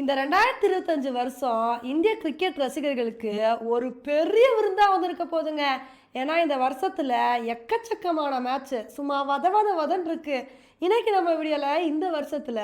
இந்த ரெண்டாயிரத்தி இருபத்தஞ்சு வருஷம் இந்திய கிரிக்கெட் ரசிகர்களுக்கு ஒரு பெரிய விருந்தாக வந்திருக்க போதுங்க. ஏன்னா இந்த வருஷத்தில் எக்கச்சக்கமான மேட்ச்சு சும்மா வத வத வதன் இருக்குது இன்றைக்கி நம்ம வீடியோவில் இந்த வருஷத்தில்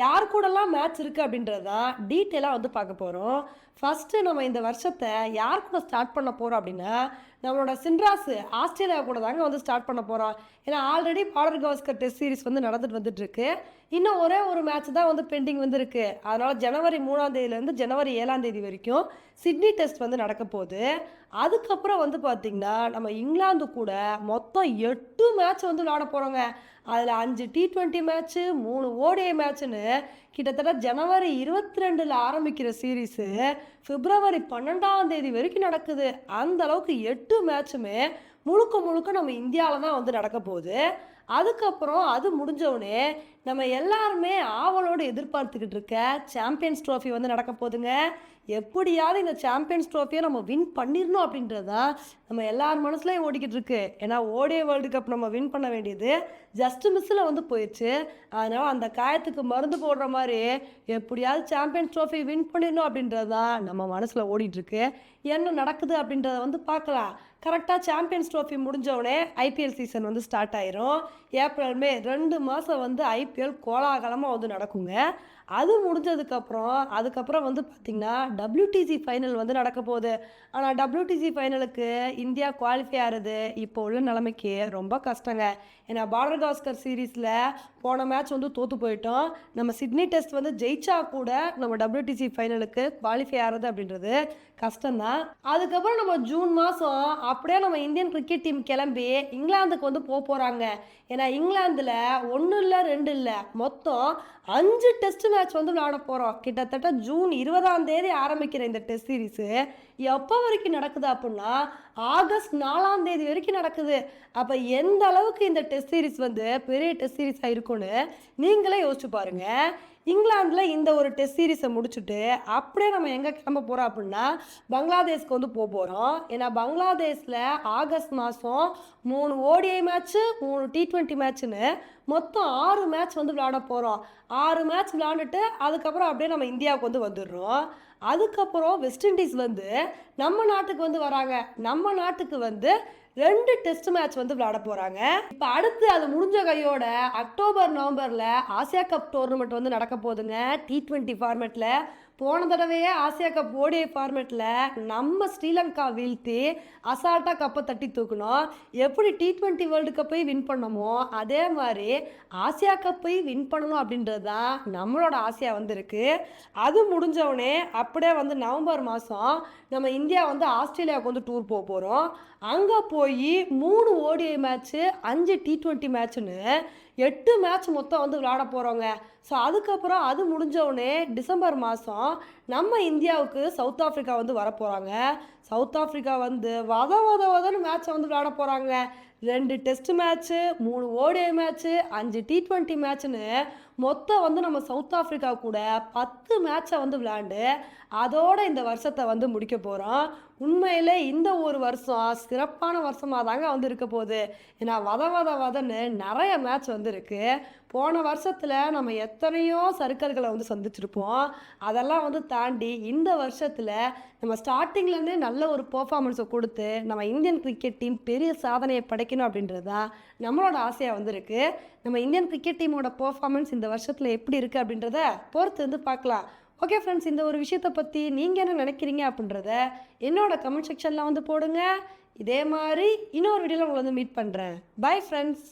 யார் கூடலாம் மேட்ச் இருக்குது அப்படின்றதான் டீட்டெயிலாக வந்து பார்க்க போகிறோம் ஃபஸ்ட்டு நம்ம இந்த வருஷத்தை யார் கூட ஸ்டார்ட் பண்ண போகிறோம் அப்படின்னா நம்மளோட சின்ராஸு ஆஸ்திரேலியா கூட தாங்க வந்து ஸ்டார்ட் பண்ண போகிறோம் ஏன்னா already Border Gavaskar test series வந்து நடந்துட்டு வந்துட்டுருக்கு. இன்னும் ஒரே ஒரு மேட்ச் தான் வந்து பெண்டிங் வந்துருக்கு. அதனால் ஜனவரி மூணாம் தேதியிலேருந்து ஜனவரி ஏழாம் தேதி வரைக்கும் சிட்னி டெஸ்ட் வந்து நடக்க போகுது. அதுக்கப்புறம் வந்து பார்த்திங்கன்னா நம்ம இங்கிலாந்து கூட மொத்தம் எட்டு மேட்ச் வந்து விளாட போகிறோங்க அதில் அஞ்சு டி ட்வெண்ட்டி மேட்ச்சு மூணு ஓடிஐ மேட்ச்சுன்னு கிட்டத்தட்ட ஜனவரி இருபத்தி ரெண்டில் ஆரம்பிக்கிற சீரீஸு பிப்ரவரி பன்னெண்டாம் தேதி வரைக்கும் நடக்குது. அந்த அளவுக்கு எட்டு மேட்ச்சுமே முழுக்க முழுக்க நம்ம இந்தியாவில் தான் வந்து நடக்க போகுது. அதுக்கப்புறம் அது முடிஞ்சவுடனே நம்ம எல்லாருமே ஆவலோடு எதிர்பார்த்துக்கிட்டு இருக்க சாம்பியன்ஸ் ட்ரோஃபி வந்து நடக்க போகுதுங்க. எப்படியாவது இந்த சாம்பியன்ஸ் ட்ரோஃபியை நம்ம வின் பண்ணிடணும் அப்படின்றதா நம்ம எல்லார் மனசுலையும் ஓடிக்கிட்டு இருக்கு. ஏன்னா ஓடிய வேர்ல்டு கப் நம்ம வின் பண்ண வேண்டியது ஜஸ்ட் மிஸ்ஸில் வந்து போயிடுச்சு. அதனால் அந்த காயத்துக்கு மருந்து போடுற மாதிரி எப்படியாவது சாம்பியன்ஸ் ட்ரோஃபி வின் பண்ணிடணும் அப்படின்றது தான் நம்ம மனசில் ஓடிட்டுருக்கு என்ன நடக்குது அப்படின்றத வந்து பார்க்கலாம். கரெக்டாக சாம்பியன்ஸ் ட்ரோஃபி முடிஞ்சவுடனே ஐபிஎல் சீசன் வந்து ஸ்டார்ட் ஆயிரும். ஏப்ரல் மே ரெண்டு மாதம் வந்து ஐபிஎல் கோலாகலமாக வந்து நடக்குங்க. அது முடிஞ்சதுக்கப்புறம் அதுக்கப்புறம் வந்து பார்த்திங்கன்னா டபிள்யூடிசி ஃபைனல் வந்து நடக்க போகுது. ஆனால் டபிள்யூடிசி ஃபைனலுக்கு இந்தியா குவாலிஃபை ஆகிறது இப்போ உள்ள நிலைமைக்கு ரொம்ப கஷ்டங்க. ஏன்னா பார்டர் காஸ்கர் சீரீஸில் போன மேட்ச் வந்து தோற்று போயிட்டோம். நம்ம சிட்னி டெஸ்ட் வந்து ஜெயிச்சா கூட நம்ம டபிள்யூடிசி ஃபைனலுக்கு குவாலிஃபை ஆகிறது அப்படின்றது கஷ்டம்தான். அதுக்கப்புறம் நம்ம ஜூன் மாதம் அப்படியே நம்ம இந்தியன் கிரிக்கெட் டீம் கிளம்பி இங்கிலாந்துக்கு வந்து போக போகிறாங்க ஏன்னா இங்கிலாந்தில் ஒன்றும் இல்லை ரெண்டு இல்லை. மொத்தம் அஞ்சு டெஸ்ட் மேட்ச் வந்து விளையாட போகிறோம் கிட்டத்தட்ட ஜூன் இருபதாம் தேதி ஆரம்பிக்கிற இந்த டெஸ்ட் சீரீஸு எப்போ வரைக்கும் நடக்குது அப்படின்னா ஆகஸ்ட் நாலாம் தேதி வரைக்கும் நடக்குது. அப்போ எந்த அளவுக்கு இந்த டெஸ்ட் சீரிஸ் வந்து பெரிய டெஸ்ட் சீரிஸாக இருக்கும்னு நீங்களே யோசிச்சு பாருங்கள் இங்கிலாந்தில் இந்த ஒரு டெஸ்ட் சீரிஸை முடிச்சுட்டு அப்படியே நம்ம எங்கே கிளம்ப போகிறோம் அப்படின்னா பங்களாதேஷ்க்கு வந்து போக போகிறோம் ஏன்னா பங்களாதேஷில் ஆகஸ்ட் மாதம் மூணு ஓடிஐ மேட்ச்சு மூணு டி ட்வெண்ட்டி மேட்ச்சுன்னு மொத்தம் ஆறு மேட்ச் வந்து விளையாட போகிறோம் ஆறு மேட்ச் விளையாண்டுட்டு அதுக்கப்புறம் அப்படியே நம்ம இந்தியாவுக்கு வந்து வந்துடுறோம். அதுக்கப்புறம் வெஸ்ட் இண்டீஸ் வந்து நம்ம நாட்டுக்கு வந்து வராங்க. நம்ம நாட்டுக்கு வந்து ரெண்டு டெஸ்ட் மேட்ச் வந்து விளையாட போகிறாங்க இப்போ அடுத்து அது முடிஞ்ச கையோட அக்டோபர் நவம்பரில் ஆசியா கப் டோர்னமெண்ட் வந்து நடக்க போகுதுங்க. டி ட்வெண்ட்டி ஃபார்மேட்டில் போன தடவையே ஆசியா கப் ஓடிஐ ஃபார்மேட்டில் நம்ம ஸ்ரீலங்கா வீழ்த்தி அசால்ட்டாக கப்பை தட்டி தூக்கணும் எப்படி டி ட்வெண்ட்டி வேர்ல்டு கப்பை வின் பண்ணமோ அதே மாதிரி ஆசியா கப்பை வின் பண்ணணும் அப்படின்றது தான் நம்மளோட ஆசையாக வந்து அது முடிஞ்சவுடனே அப்படியே வந்து நவம்பர் மாதம் நம்ம இந்தியா வந்து ஆஸ்திரேலியாவுக்கு வந்து டூர் போக போகிறோம் அங்கே போய் போய் மூணு ஓடிஐ மேட்ச்சு அஞ்சு டி ட்வெண்ட்டி மேட்ச்னு எட்டு மேட்ச் மொத்தம் வந்து விளையாட போகிறோங்க ஸோ அதுக்கப்புறம் அது முடிஞ்சவுடனே டிசம்பர் மாதம் நம்ம இந்தியாவுக்கு சவுத் ஆஃப்ரிக்கா வந்து வர போகிறாங்க சவுத் ஆஃப்ரிக்கா வந்து வத வத வதன்னு மேட்ச்சை வந்து விளையாட போகிறாங்க ரெண்டு டெஸ்ட் மேட்ச்சு மூணு ஓடிஐ மேட்ச்சு அஞ்சு டி ட்வெண்ட்டி மேட்ச்னு மொத்தம் வந்து நம்ம சவுத் ஆஃப்ரிக்கா கூட பத்து மேட்சை வந்து விளையாண்டு அதோட இந்த வருஷத்தை வந்து முடிக்க போகிறோம் உண்மையிலே இந்த ஒரு வருஷம் சிறப்பான வருஷமாக தாங்க வந்து இருக்க போகுது. ஏன்னா வத வத வதன்னு நிறைய மேட்ச் வந்து இருக்கு போன வருஷத்தில் நம்ம எத்தனையோ சர்க்கல்களை வந்து சந்திச்சிருப்போம். அதெல்லாம் வந்து தாண்டி இந்த வருஷத்தில் நம்ம ஸ்டார்டிங்லேருந்தே நல்ல ஒரு பர்ஃபார்மன்ஸை கொடுத்து நம்ம இந்தியன் கிரிக்கெட் டீம் பெரிய சாதனையை படைக்கணும் அப்படின்றது தான் நம்மளோட ஆசையாக வந்திருக்கு. நம்ம இந்தியன் கிரிக்கெட் டீமோட பர்ஃபார்மன்ஸ் இந்த வருஷத்தில் எப்படி இருக்குது அப்படின்றத பொறுத்து வந்து பார்க்கலாம். ஓகே ஃப்ரெண்ட்ஸ் இந்த ஒரு விஷயத்தை பற்றி நீங்கள் என்ன நினைக்கிறீங்க அப்படின்றத என்னோட கமெண்ட் செக்ஷனில் வந்து போடுங்க. இதே மாதிரி இன்னொரு வீடியோவில் உங்களை வந்து மீட் பண்ணுறேன் பை ஃப்ரெண்ட்ஸ்